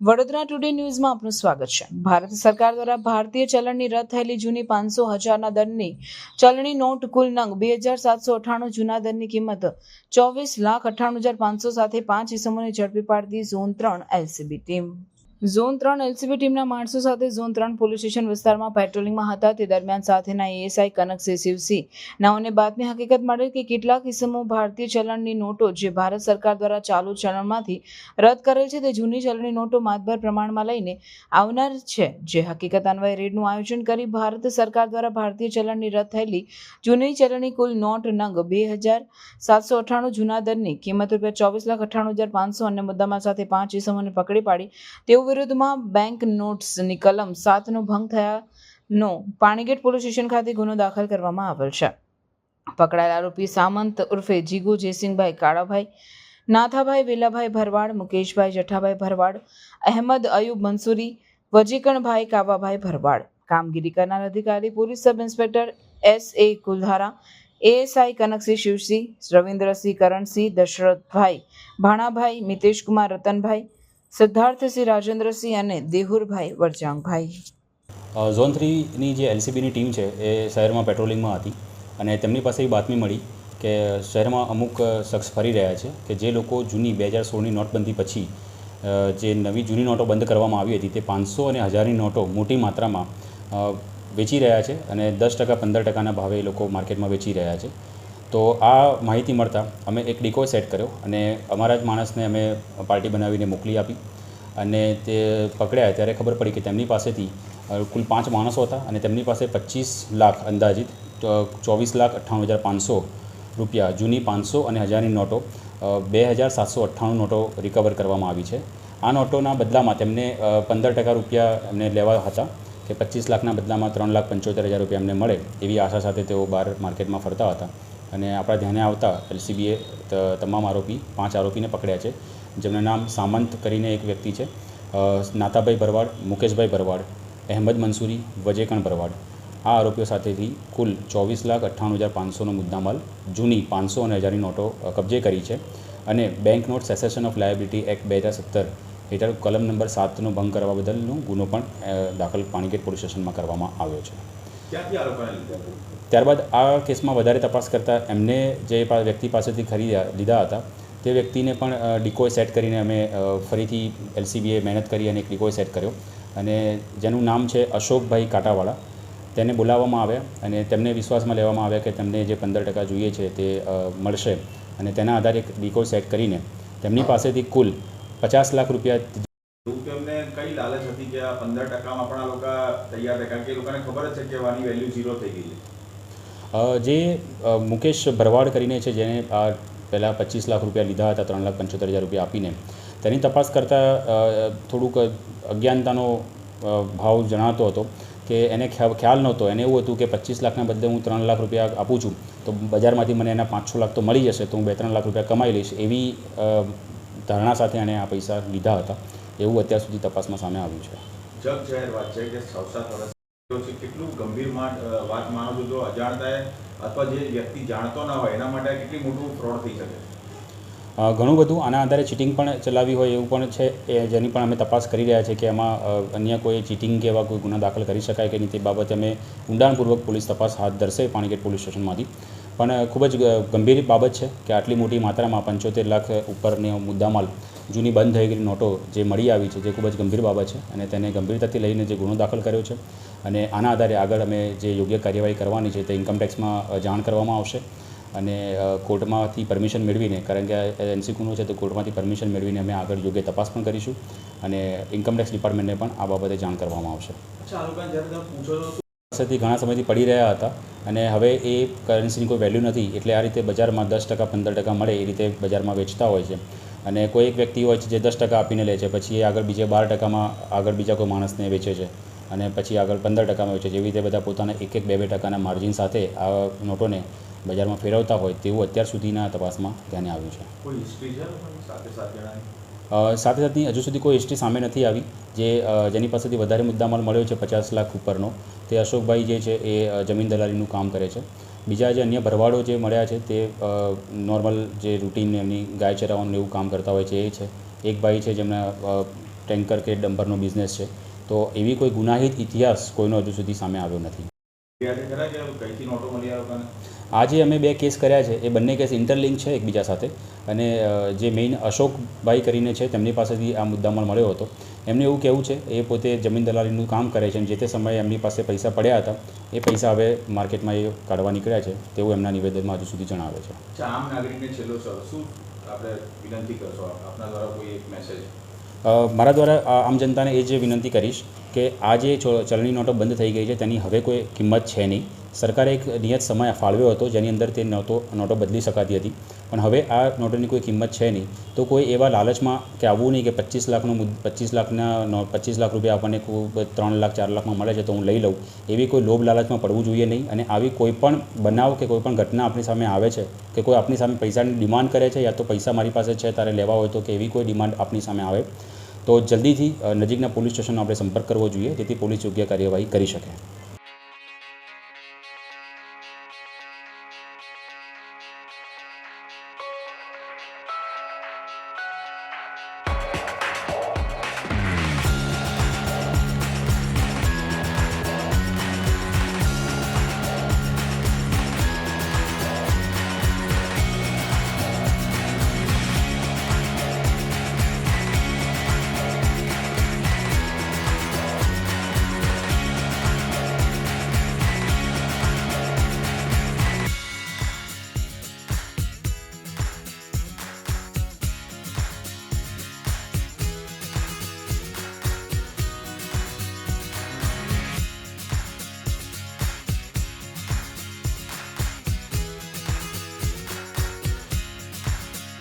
Vadodara today ન્યૂઝમાં આપનું સ્વાગત છે. ભારત સરકાર દ્વારા ભારતીય ચલણની રદ થયેલી જૂની પાંચસો હજારના દરની ચલણી નોટ કુલ નંગ બે હજાર સાતસો અઠ્ઠાણું જૂના દરની કિંમત ચોવીસ લાખ અઠ્ઠાણું હજાર પાંચસો સાથે પાંચ ઇસમોને ઝડપી પાડતી ઝોન ત્રણ એલસીબી ટીમ ઝોન ત્રણ એલસીબી ટીમના માણસો સાથે ઝોન ત્રણ પોલીસ સ્ટેશન વિસ્તારમાં પેટ્રોલિંગમાં હતા. તે દરમિયાન સાથેના એએસઆઈ કનકસિંહ શિવસિંહ નાઓને બાતમી હકીકત મળેલ કે કેટલાક કિસ્મો ભારતીય ચલણની નોટો જે ભારત સરકાર દ્વારા ચાલુ ચલણમાંથી રદ કરેલ છે તે જૂની ચલણી નોટો માતબર પ્રમાણમાં લઈને આવનાર છે. જે હકીકત અન્વયે રેડનું આયોજન કરી ભારત સરકાર દ્વારા ભારતીય ચલણની રદ થયેલી જૂની ચલણી કુલ નોટ નંગ બે હજાર સાતસો અઠ્ઠાણું જૂના દરની કિંમત રૂપિયા ચોવીસ લાખ અઠ્ઠાણું હજાર પાંચસો અને મુદ્દામાં સાથે પાંચ ઇસમોને પકડી પાડી. તેઓ વિરુદ્ધમાં બેંક નોટ્સની કલમ સાતનો ભંગ થયાનો પાણીગેટ પોલીસ સ્ટેશન ખાતે ગુનો દાખલ કરવામાં આવેલ છે. પકડાયેલ આરોપી સામંત ઉર્ફે જીગુ જયસિંહભાઈ કાળાભાઈ, નાથાભાઈ વેલાભાઈ ભરવાડ, મુકેશભાઈ જઠાભાઈ ભરવાડ, અહેમદ અયુબ મંસૂરી, વજીકણભાઈ કાવાભાઈ ભરવાડ. કામગીરી કરનાર અધિકારી police sub inspector S A Kuldhara, ASI Kanaksinh Shivsinh, Ravindrasinh Karansinh, Dashrathbhai Bhanabhai, Miteshkumar Ratanbhai Siddharthsinh Rajendrasinh અને દેહુરભાઈ વરજાંગભાઈ. ઝોન થ્રીની જે એલસીબીની ટીમ છે, એ શહેરમાં પેટ્રોલિંગમાં હતી અને તેમની પાસે એ બાતમી મળી કે શહેરમાં અમુક શખ્સ ફરી રહ્યા છે કે જે લોકો જૂની બે હજાર સોળની નોટબંધી પછી જે નવી જૂની નોટો બંધ કરવામાં આવી હતી તે પાંચસો અને હજારની નોટો મોટી માત્રામાં વેચી રહ્યા છે અને દસ ટકા, પંદર ટકાના ભાવે એ લોકો માર્કેટમાં વેચી રહ્યા છે. તો આ માહિતી મળતા અમે એક ડીકો સેટ કર્યો અને અમારા જ માણસને અમે પાર્ટી બનાવીને મોકલી આપી અને તે પકડ્યા ત્યારે ખબર પડી કે તેમની પાસેથી કુલ પાંચ માણસો હતા અને તેમની પાસે પચીસ લાખ અંદાજિત ચોવીસ લાખ અઠ્ઠાણું હજાર પાંચસો રૂપિયા, જૂની પાંચસો અને હજારની નોટો બે હજાર સાતસો અઠ્ઠાણું નોટો રિકવર કરવામાં આવી છે. આ નોટોના બદલામાં તેમને પંદર ટકા રૂપિયા એમને લેવા હતા કે પચીસ લાખના બદલામાં ત્રણ લાખ પંચોતેર હજાર રૂપિયા એમને મળે એવી આશા સાથે તેઓ બહાર માર્કેટમાં ફરતા હતા. અને આપણા ધ્યાને આવતા એલસીબીએ તમામ આરોપી, પાંચ આરોપીને પકડ્યા છે. જેમનું નામ સામંત કરીને એક વ્યક્તિ છે. નાતાભાઈ ભરવાડ, મુકેશભાઈ ભરવાડ, અહેમદ મંસૂરી, વજેકણ ભરવાડ. આ આરોપીઓ સાથેથી કુલ ચોવીસ લાખ અઠ્ઠાણું હજાર પાંચસોનો મુદ્દામાલ, જૂની પાંચસો અને હજારની નોટો કબજે કરી છે. અને bank note cessation of liability act બે હજાર સત્તર હેઠળ કલમ નંબર સાતનો ભંગ કરવા બદલનો ગુનો પણ દાખલ પાણીગેટ પોલીસ સ્ટેશનમાં કરવામાં આવ્યો છે. ત્યારબાદ આ કેસમાં વધારે તપાસ કરતાં એમને જે વ્યક્તિ પાસેથી ખરીદ્યા, લીધા હતા, તે વ્યક્તિને પણ ડિકોય સેટ કરીને અમે ફરીથી એલસીબીએ મહેનત કરી અને એક ડિકોય સેટ કર્યો. અને જેનું નામ છે અશોકભાઈ કાંટાવાળા. તેને બોલાવવામાં આવ્યા અને તેમને વિશ્વાસમાં લેવામાં આવ્યા કે તેમને જે પંદર ટકા જોઈએ છે તે મળશે. અને તેના આધારે એક ડિકોય સેટ કરીને તેમની પાસેથી કુલ પચાસ લાખ રૂપિયા એવું કઈ લાલચ હતી કે આ પંદર ટકામાં પણ આ લોકો તૈયાર થાય કારણ કે એ લોકોને ખબર જ છે કે આની વેલ્યુ ઝીરો થઈ ગઈ છે. જે મુકેશ ભરવાડ કરીને છે જેને આ પહેલાં પચીસ લાખ રૂપિયા લીધા હતા, ત્રણ લાખ પંચોતેર હજાર રૂપિયા આપીને, તેની તપાસ કરતાં થોડુંક અજ્ઞાનતાનો ભાવ જણાતો હતો કે એને ખ્યાલ નહોતો. એને એવું હતું કે પચીસ લાખના બદલે હું ત્રણ લાખ રૂપિયા આપું છું, તો બજારમાંથી મને એના પાંચ છ લાખ તો મળી જશે, તો હું બે ત્રણ લાખ રૂપિયા કમાઈ લઈશ, એવી ધારણા સાથે એણે આ પૈસા લીધા હતા. એવું અત્યાર સુધી તપાસમાં સામે આવ્યું છે. જગ જાહેર વાત છે કે કેટલું ગંભીર વાત માનો છો જો અજાણતાએ અથવા જે વ્યક્તિ જાણતો ના હોય એના માટે કેટલી મોટું ફ્રોડ થઈ શકે? ઘણું બધું. આના આધારે ચીટિંગ પણ ચલાવી હોય એવું પણ છે એ જેની પણ અમે તપાસ કરી રહ્યા છીએ કે એમાં અન્ય કોઈ ચીટિંગ કે એવા કોઈ ગુના દાખલ કરી શકાય કે નહીં તે બાબતે અમે ઊંડાણપૂર્વક પોલીસ તપાસ હાથ ધરશે પાણીગેટ પોલીસ સ્ટેશનમાંથી. પણ ખૂબ જ ગંભીર બાબત છે કે આટલી મોટી માત્રામાં પંચોતેર લાખ ઉપરની મુદ્દામાલ જૂની બંધ થઈ ગયેલી નોટો જે મળી આવી છે, જે ખૂબ જ ગંભીર બાબત છે અને તેને ગંભીરતાથી લઈને જે ગુનો દાખલ કર્યો છે અને આના આધારે આગળ અમે જે યોગ્ય કાર્યવાહી કરવાની છે તે ઇન્કમટેક્સમાં જાણ કરવામાં આવશે અને કોર્ટમાંથી પરમિશન મેળવીને, કારણ કે એનસી ગુનો છે તો કોર્ટમાંથી પરમિશન મેળવીને અમે આગળ યોગ્ય તપાસ પણ કરીશું અને ઇન્કમટેક્સ ડિપાર્ટમેન્ટને પણ આ બાબતે જાણ કરવામાં આવશે. પાસેથી ઘણા સમયથી પડી રહ્યા હતા અને હવે એ કરન્સીની કોઈ વેલ્યુ નથી એટલે આ રીતે બજારમાં દસ ટકા, પંદર ટકા મળે એ રીતે બજારમાં વેચતા હોય છે. અને કોઈ એક વ્યક્તિ હોય છે જે દસ ટકા આપીને લે છે, પછી એ આગળ બીજે બાર ટકામાં આગળ બીજા કોઈ માણસને વેચે છે અને પછી આગળ પંદર ટકામાં વેચે છે. એવી રીતે બધા પોતાના એક એક, બે બે ટકાના માર્જિન સાથે આ નોટોને બજારમાં ફેરવતા હોય તેવું અત્યાર સુધીના તપાસમાં ધ્યાને આવ્યું છે. સાથે સાથે હજુ સુધી કોઈ હિસ્ટ્રી સામે નથી આવી, જે જેની પાસેથી વધારે મુદ્દામાલ મળ્યો છે પચાસ લાખ ઉપરનો, તે અશોકભાઈ જે છે એ જમીન દલાલીનું કામ કરે છે. બીજા જે અન્ય ભરવાડો જે મળ્યા છે તે નોર્મલ જે રૂટીન એમની ગાય ચરાવવાનું એવું કામ કરતા હોય છે એ છે. એક ભાઈ છે જેમના ટેન્કર કે ડમ્પરનો બિઝનેસ છે. તો એવી કોઈ ગુનાહિત ઇતિહાસ કોઈનો હજુ સુધી સામે આવ્યો નથી. આજે અમે બે કેસ કર્યા છે. એ બંને કેસ ઇન્ટરલિંક છે એકબીજા સાથે. અને જે મેઇન અશોકભાઈ કરીને છે તેમની પાસેથી આ મુદ્દામાં મળ્યો હતો. એમને એવું કહેવું છે એ પોતે જમીન દલાલીનું કામ કરે છે અને જે તે સમયે એમની પાસે પૈસા પડ્યા હતા એ પૈસા હવે માર્કેટમાં એ કાઢવા નીકળ્યા છે. તેવું એમના નિવેદનમાં હજુ સુધી જણાવે છે. આમ નાગરિકને છેલ્લો શું આપણે વિનંતી કરશો? આપના દ્વારા કોઈ એક મેસેજ મારા દ્વારા આમ જનતાને એ જે વિનંતી કરીશ કે આ જે ચલણી નોટો બંધ થઈ ગઈ છે, તેની હવે કોઈ કિંમત છે નહીં. સરકારે એક નિયત સમય ફાળવ્યો હતો, જેની અંદર તે નોટો નોટો બદલી શકાતી હતી. પણ હવે આ નોટોની કોઈ કિંમત છે નહીં. તો કોઈ એવા લાલચમાં કે આવવું નહીં કે પચીસ લાખનો પચીસ લાખના પચીસ લાખ રૂપિયા આપણને ત્રણ લાખ, ચાર લાખમાં મળે છે તો હું લઈ લઉં. એવી કોઈ લોભ લાલચમાં પડવું જોઈએ નહીં. અને આવી કોઈ પણ બનાવ કે કોઈ પણ ઘટના આપણી સામે આવે છે, કે કોઈ આપણી સામે પૈસાની ડિમાન્ડ કરે છે, યા તો પૈસા મારી પાસે છે, તારે લેવા હોય તો કે એવી કોઈ ડિમાન્ડ આપણી સામે આવે. તો જલ્દીથી નજીકના પોલીસ સ્ટેશનનો આપણે સંપર્ક કરવો જોઈએ, જેથી પોલીસ યોગ્ય કાર્યવાહી કરી શકે.